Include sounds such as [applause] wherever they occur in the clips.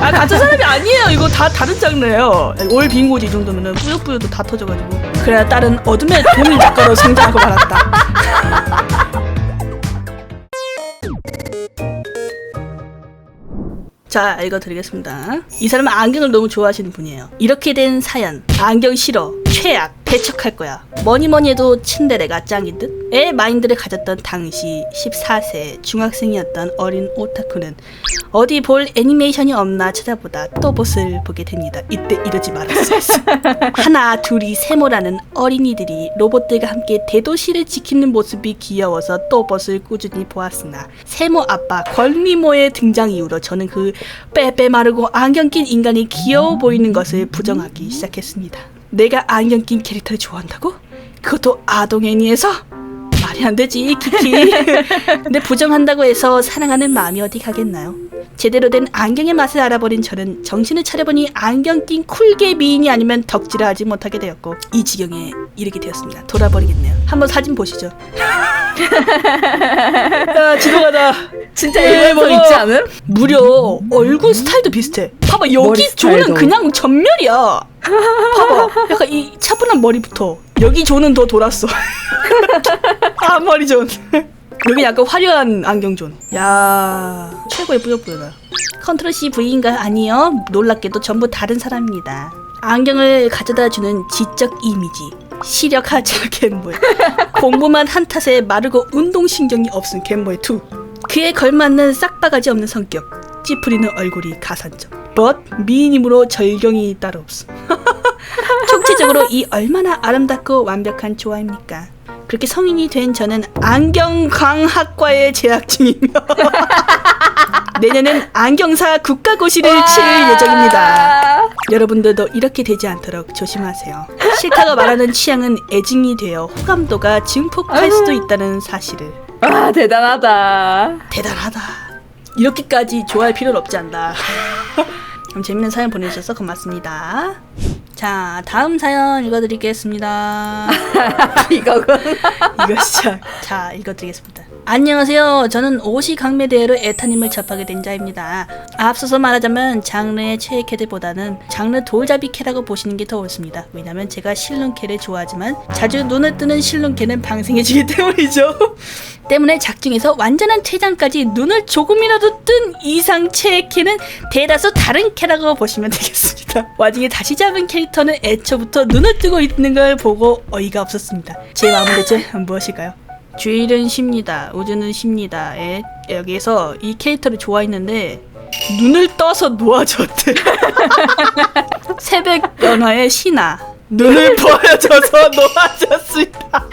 아 같은 사람이 아니에요. 이거 다 다른 장르예요. 올 빙고지 이 정도면은 뿌요뿌요도 다 터져가지고. 그래야 딸은 어둠의 도미 작가로 성장하고 말았다. [laughs] 자, 읽어드리겠습니다. 이 사람은 안경을 너무 좋아하시는 분이에요. 이렇게 된 사연. 안경 싫어. 최악. 배척할 거야. 뭐니 뭐니 해도 츤데레가 짱인 듯? 의 마인드를 가졌던 당시 14세 중학생이었던 어린 오타쿠는 어디 볼 애니메이션이 없나 찾아보다 또봇을 보게 됩니다. 이때 이러지 말았어. [laughs] 하나, 둘이 세모라는 어린이들이 로봇들과 함께 대도시를 지키는 모습이 귀여워서 또봇을 꾸준히 보았으나 세모 아빠 걸미모의 등장 이후로 저는 그 빼빼 마르고 안경 낀 인간이 귀여워 보이는 것을 부정하기 시작했습니다. 내가 안경 낀 캐릭터를 좋아한다고? 그것도 아동 애니에서? 말이 안 되지 키키 [laughs] 근데 부정한다고 해서 사랑하는 마음이 어디 가겠나요 제대로 된 안경의 맛을 알아버린 저는 정신을 차려보니 안경 낀 쿨게 미인이 아니면 덕질을 하지 못하게 되었고 이 지경에 이르게 되었습니다 돌아버리겠네요 한번 사진 보시죠 [laughs] 야 지도가다 진짜 예, 일본서 뭐. 있지 않음? 무려 얼굴 스타일도 비슷해 봐봐 머리 여기 스타일도. 조는 그냥 전멸이야 봐봐. 약간 이 차분한 머리부터 여기 조는 더 돌았어. [laughs] 앞머리 존. 여기 약간 화려한 안경 존. 야 최고의 뿌요뿌요다 컨트롤 C V인가 아니요? 놀랍게도 전부 다른 사람입니다. 안경을 가져다 주는 지적 이미지. 시력하자 갯모에 공부만 한 탓에 마르고 운동신경이 없은 갯모의 투 그에 걸맞는 싹바가지 없는 성격. 찌푸리는 얼굴이 가산점 but 미인이므로 절경이 따로 없어 [laughs] 총체적으로 이 얼마나 아름답고 완벽한 조화입니까? 그렇게 성인이 된 저는 안경광학과에 재학 중이며 [laughs] 내년엔 안경사 국가고시를 칠 예정입니다. 여러분들도 이렇게 되지 않도록 조심하세요. 싫다고 말하는 취향은 애증이 되어 호감도가 증폭할 수도 있다는 사실을 아 대단하다. 대단하다. 이렇게까지 좋아할 필요는 없지 않나. [laughs] 그럼 재밌는 사연 보내주셔서 고맙습니다. 자, 다음 사연 읽어드리겠습니다. [laughs] 이거군. 이거 진짜. 자, 읽어드리겠습니다. 안녕하세요. 저는 오시 강매대회로 에타님을 접하게 된 자입니다. 앞서서 말하자면 장르의 최애 캐들보다는 장르 돌잡이 캐라고 보시는 게 더 옳습니다. 왜냐면 제가 실눈 캐를 좋아하지만 자주 눈을 뜨는 실눈 캐는 방생해지기 [laughs] 때문이죠. 때문에 작중에서 완전한 퇴장까지 눈을 조금이라도 뜬 이상 최애 캐는 대다수 다른 캐라고 보시면 되겠습니다. 와중에 다시 잡은 캐릭터는 애초부터 눈을 뜨고 있는 걸 보고 어이가 없었습니다. 제 마음은 대체 무엇일까요? 주일은 쉽니다. 우주는 쉽니다. 에, 여기에서 이 캐릭터를 좋아했는데 눈을 떠서 놓아줬대. [laughs] 새벽 연화의 신화. 눈을 [laughs] 보여줘서 놓아줬습니다.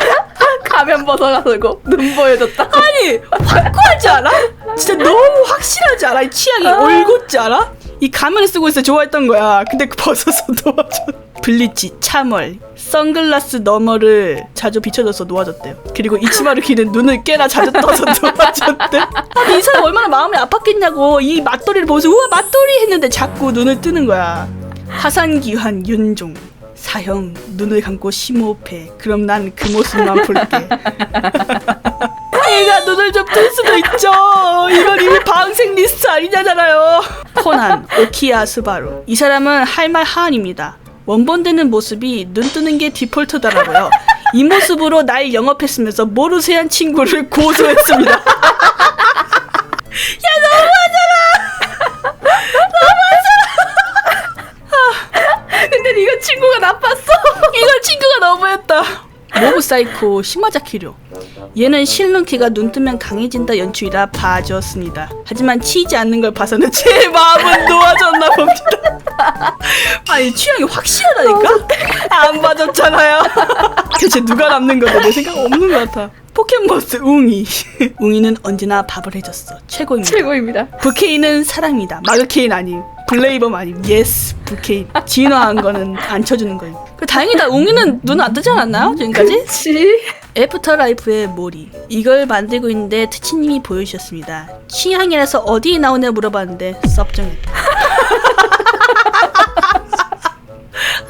가면 벗어가지고 눈 보여줬다. 아니 확고하지 않아? 진짜 너무 확실하지 않아? 이 취향이 올곧지 않아? 이 가면을 쓰고 있어 좋아했던 거야. 근데 그 벗어서 [laughs] 놓아줘. 블리치, 참월, 선글라스 너머를 자주 비춰줘서 놓아줬대요. 그리고 이치마를 기는 눈을 꽤나 자주 떠서 [laughs] 놓아줬대. 아니 이 사람 얼마나 마음이 아팠겠냐고 이 맞돌이를 보면서 우와 맞돌이 했는데 자꾸 눈을 뜨는 거야. 화산기환 윤종 사형 눈을 감고 심호흡해. 그럼 난 그 모습만 볼게. 얘가 눈을 좀 뜰 수도 있죠. 이건 이미 방생 리스트 아니냐잖아요. 코난 오키야 스바루. 이 사람은 할 말 하한입니다. 원본되는 모습이 눈 뜨는 게 디폴트더라고요. 이 모습으로 날 영업했으면서 모르쇠한 친구를 고소했습니다. [laughs] 야 근데 [laughs] 이거 친구가 나빴어. 이건 친구가 너무했다. 모브 사이코 시마자키료. 얘는 실눈 키가 눈 뜨면 강해진다 연출이라 봐줬습니다. 하지만 치이지 않는 걸 봐서는 제 마음은 놓아졌나 봅니다. [laughs] 아니 취향이 확실하다니까? 안 봐줬잖아요. [laughs] 대체 누가 남는 건데 내 생각 없는 것 같아. 포켓몬스 웅이. 웅이는 언제나 밥을 해줬어. 최고입니다. 최고입니다. 부케인은 사랑이다. 마그케인 아님. 블레이범 아님. 예스. 부케인. 진화한 거는 안 쳐주는 거임. 그 다행이다. 웅이는 눈 안 뜨지 않았나요? 지금까지? 치. 애프터 라이프의 몰이. 이걸 만들고 있는데 트치님이 보여주셨습니다. 취향이라서 어디에 나오냐 물어봤는데 섭정했다.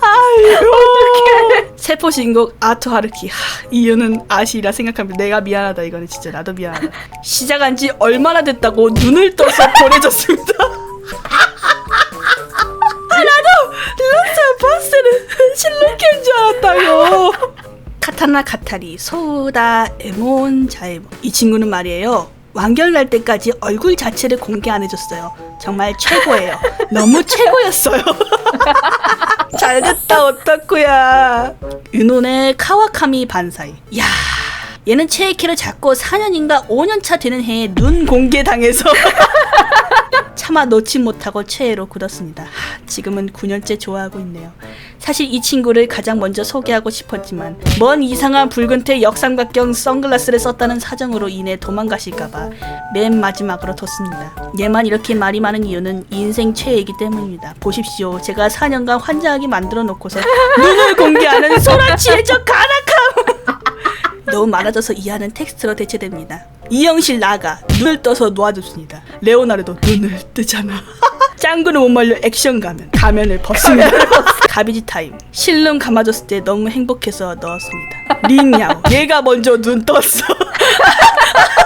아이고. 세포 신곡 아토 하르키. 하, 이유는 아시라 생각하면 내가 미안하다. 이거는 진짜 나도 미안하다. [laughs] 시작한 지 얼마나 됐다고 눈을 떠서 보내줬습니다. [laughs] 실루케인 줄 알았다요. [laughs] 카타나 카타리 소우다 에몬 자에모 이 친구는 말이에요. 완결 날 때까지 얼굴 자체를 공개 안 해줬어요. 정말 최고예요. [laughs] 너무 최고였어요. 잘됐다 어떡구야. 윤혼의 카와카미 반사이. 야 얘는 체이키를 잡고 4년인가 5년차 되는 해에 눈 공개 당해서 [laughs] 차마 놓지 못하고 최애로 굳었습니다. 하, 지금은 9년째 좋아하고 있네요. 사실 이 친구를 가장 먼저 소개하고 싶었지만 먼 이상한 붉은 테 역삼각형 선글라스를 썼다는 사정으로 인해 도망가실까봐 맨 마지막으로 뒀습니다. 얘만 이렇게 말이 많은 이유는 인생 최애이기 때문입니다. 보십시오. 제가 4년간 환장하게 만들어 놓고서 눈을 공개하는 소라치의 저 가락함! 너무 많아져서 이해하는 텍스트로 대체됩니다. 이영실 나가 눈을 떠서 놓아줬습니다. 레오나르도 눈을 뜨잖아. [laughs] 짱구는 못 말려 액션 가면 가면을 벗습니다. [laughs] 가비지 타임 실눈 감아줬을 때 너무 행복해서 넣었습니다. 린야오 얘가 먼저 눈 떴어. [laughs]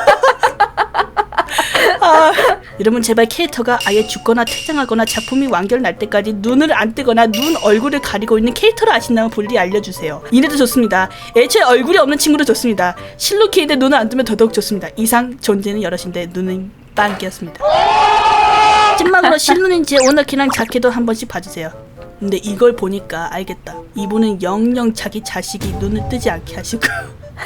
아, 여러분 제발 캐릭터가 아예 죽거나 퇴장하거나 작품이 완결 날 때까지 눈을 안 뜨거나 눈 얼굴을 가리고 있는 캐릭터를 아신다면 볼리 알려주세요. 이래도 좋습니다. 애초에 얼굴이 없는 친구도 좋습니다. 실로키인데 눈을 안 뜨면 더더욱 좋습니다. 이상 존재는 여럿인데 눈은 빵기였습니다. 찐막으로 실눈인지 오너키랑 자켓도 한 번씩 봐주세요. 근데 이걸 보니까 알겠다. 이분은 영영 자기 자식이 눈을 뜨지 않게 하시고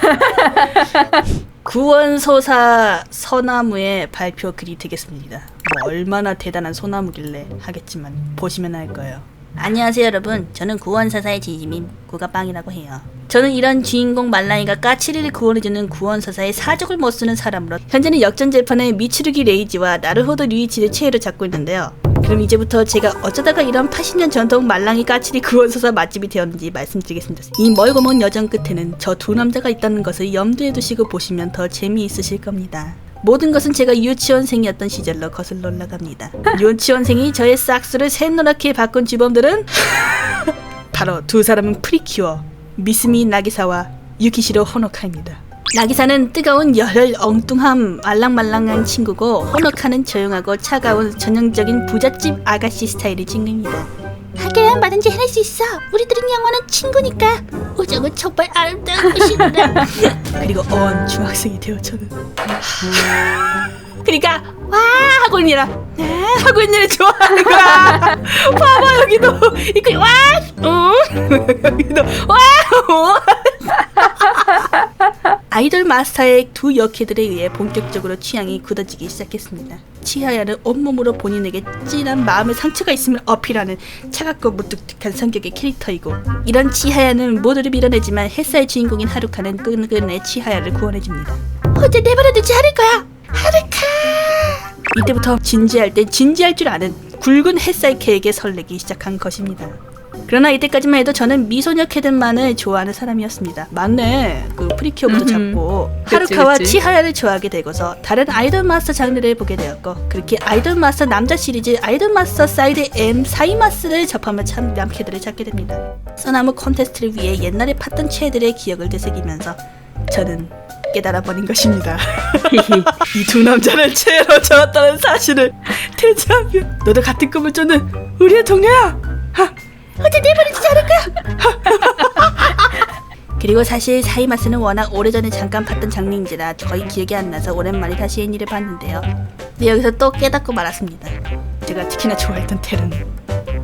[laughs] 구원소사 서나무의 발표 글이 되겠습니다. 뭐 얼마나 대단한 소나무길래 하겠지만 보시면 알 거예요. 안녕하세요 여러분. 저는 구원사사의 진심인 구가빵이라고 해요. 저는 이런 주인공 말랑이가 까치리를 구원해주는 구원사사의 사족을 못 쓰는 사람으로 현재는 역전 재판의 미츠루기 레이지와 나르호도 류이치를 최애로 잡고 있는데요. 그럼 이제부터 제가 어쩌다가 이런 80년 전통 말랑이 까칠이 구원소사 맛집이 되었는지 말씀드리겠습니다. 이 멀고 먼 여정 끝에는 저 두 남자가 있다는 것을 염두에 두시고 보시면 더 재미있으실 겁니다. 모든 것은 제가 유치원생이었던 시절로 거슬러 올라갑니다. 유치원생이 저의 싹스를 샛노랗게 바꾼 주범들은 [laughs] 바로 두 사람은 프리큐어 미스미 나기사와 유키시로 호노카입니다. 나기사는 뜨거운 열혈 엉뚱함 말랑말랑한 친구고 호노카는 조용하고 차가운 전형적인 부잣집 아가씨 스타일의 친구입니다. 하기야 뭐든지 해낼 수 있어. 우리들은 영원한 친구니까. 우정은 정말 아름다운 것이다. [laughs] 그리고 어원 중학생이 되어 저는 그러니까 와 하고 있는 얘라 네 하고 있는 얘를 좋아하는 거야 [laughs] 봐 마스터의 두 역캐들에 의해 본격적으로 취향이 굳어지기 시작했습니다. 치하야는 온몸으로 본인에게 찐한 마음의 상처가 있음을 어필하는 차갑고 무뚝뚝한 성격의 캐릭터이고 이런 치하야는 모두를 밀어내지만 햇살 주인공인 하루카는 끈끈해 치하야를 구원해줍니다. 혼자 내버려두지 않을 거야? 하루카! 이때부터 진지할 땐 진지할 줄 아는 굵은 햇살캐에게 설레기 시작한 것입니다. 그러나 이때까지만 해도 저는 미소녀 캐들만을 좋아하는 사람이었습니다. 맞네. 그 프리키어부터 음흠. 잡고 그치, 하루카와 그치. 치하야를 좋아하게 되고서 다른 아이돌 마스터 장르를 보게 되었고 그렇게 아이돌 마스터 남자 시리즈 아이돌 마스터 사이드 M 사이마스를 접하며 참 남캐들을 찾게 됩니다. 써나무 콘테스트를 위해 옛날에 팠던 최애들의 기억을 되새기면서 저는 깨달아버린 것입니다. [laughs] 이 두 남자를 채로 잡았다는 사실을 대체하며 너도 같은 꿈을 쫓는 우리의 동료야. 어제 내버려두지 않을 거야. 그리고 사실 사이마스는 워낙 오래전에 잠깐 봤던 장르인지라 거의 기억이 안 나서 오랜만에 다시 애니를 봤는데요. 근데 여기서 또 깨닫고 말았습니다. 제가 특히나 좋아했던 텔은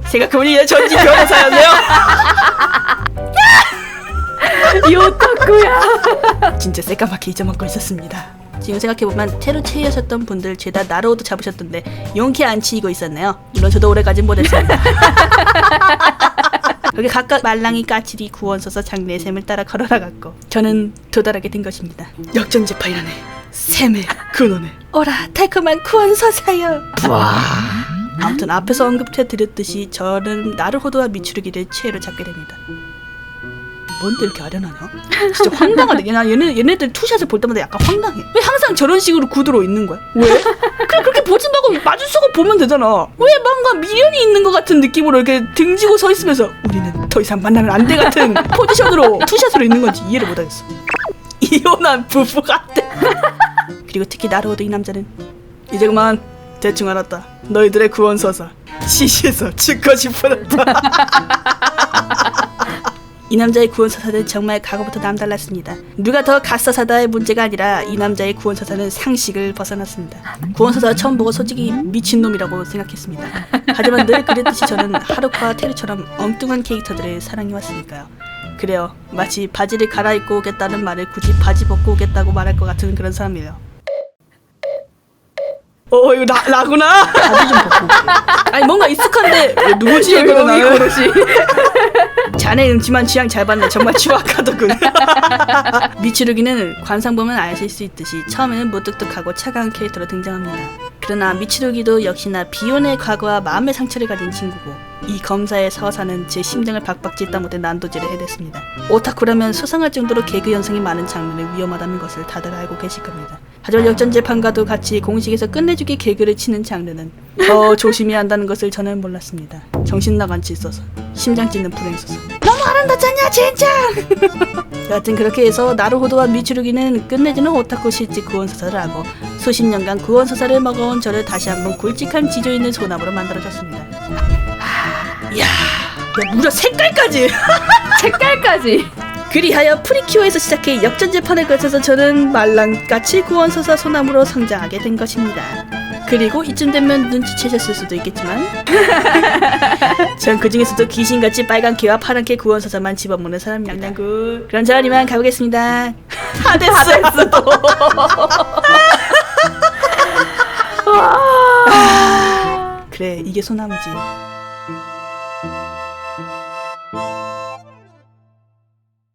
생각해보니 전지 변호사였네요. 이 오타쿠야. 진짜 새까맣게 잊어먹고 있었습니다. 지금 생각해보면 테러 체이하셨던 분들 죄다 나로우도 잡으셨던데 용케 안 치이고 있었네요. 물론 저도 오래 가진 못했습니다. [laughs] 그렇게 각각 말랑이 까칠이 구원 써서 장래의 샘을 따라 걸어나갔고 저는 도달하게 된 것입니다. 역전재판이라네. 샘의 근원에 오라 달콤한 구원 서사여. 아무튼 앞에서 언급해 드렸듯이 저는 나르호도와 미추르기를 최애로 잡게 됩니다. 뭔데 이렇게 아련하냐? 진짜 황당하네. 나 얘네 얘네들 투샷을 볼 때마다 약간 황당해. 왜 항상 저런 식으로 구도로 있는 거야? 왜? 그냥 그렇게 보지 말고 마주쓰고 보면 되잖아. 왜 뭔가 미련이 있는 것 같은 느낌으로 이렇게 등지고 서 있으면서 우리는 더 이상 만나면 안 돼 같은 [laughs] 포지션으로 투샷으로 있는 건지 이해를 못하겠어. 이혼한 부부 같아. 그리고 특히 나로도 이 남자는 이제 그만 대충 알았다. 너희들의 구원서사 시시해서 죽고 싶어졌다. 이 남자의 구원서사는 정말 과거부터 남달랐습니다. 누가 더 갓서사다의 문제가 아니라 이 남자의 구원서사는 상식을 벗어났습니다. 구원서사 처음 보고 솔직히 미친놈이라고 생각했습니다. 하지만 늘 그랬듯이 저는 하루카와 테르처럼 엉뚱한 캐릭터들을 사랑해왔으니까요. 그래요. 마치 바지를 갈아입고 오겠다는 말을 굳이 바지 벗고 오겠다고 말할 것 같은 그런 사람이에요. 어 이거 나 나구나. 아니 뭔가 익숙한데 왜 누구지 이거 여기 나는. 고르시. 자네 음침한 취향 잘 봤네. 정말 추악하더군. [laughs] 미치루기는 관상 보면 아실 수 있듯이 처음에는 무뚝뚝하고 차가운 캐릭터로 등장합니다. 그러나 미치루기도 역시나 비혼의 과거와 마음의 상처를 가진 친구고 이 검사의 서사는 제 심장을 박박 찢다 못해 난도질을 해댔습니다. 오타쿠라면 수상할 정도로 개그 연상이 많은 장면은 위험하다는 것을 다들 알고 계실 겁니다. 하지만 역전 재판과도 같이 공식에서 끝내주기 개그를 치는 장르는 더 [laughs] 조심해야 한다는 것을 저는 몰랐습니다. 정신 나간 짓 써서 심장 찢는 불행 써서 너무 아름답잖냐 젠장! [laughs] 여하튼 그렇게 해서 나루호도와 미추루기는 끝내주는 오타쿠 실직 구원서사를 하고 수십 년간 구원서사를 먹어온 저를 다시 한번 굵직한 지조 있는 소나무로 만들어줬습니다. 이야, 야, 무려 색깔까지! [laughs] 색깔까지. 그리하여 프리큐어에서 시작해 역전재판을 거쳐서 저는 말랑까치 구원서사 소나무로 성장하게 된 것입니다. 그리고 이쯤 되면 눈치채셨을 수도 있겠지만. [laughs] 전 그중에서도 귀신같이 빨간 개와 파란 개 구원서사만 집어먹는 사람 양양구. 그런 저 이만 가보겠습니다. [laughs] 하데스 [laughs] 그래 이게 소나무지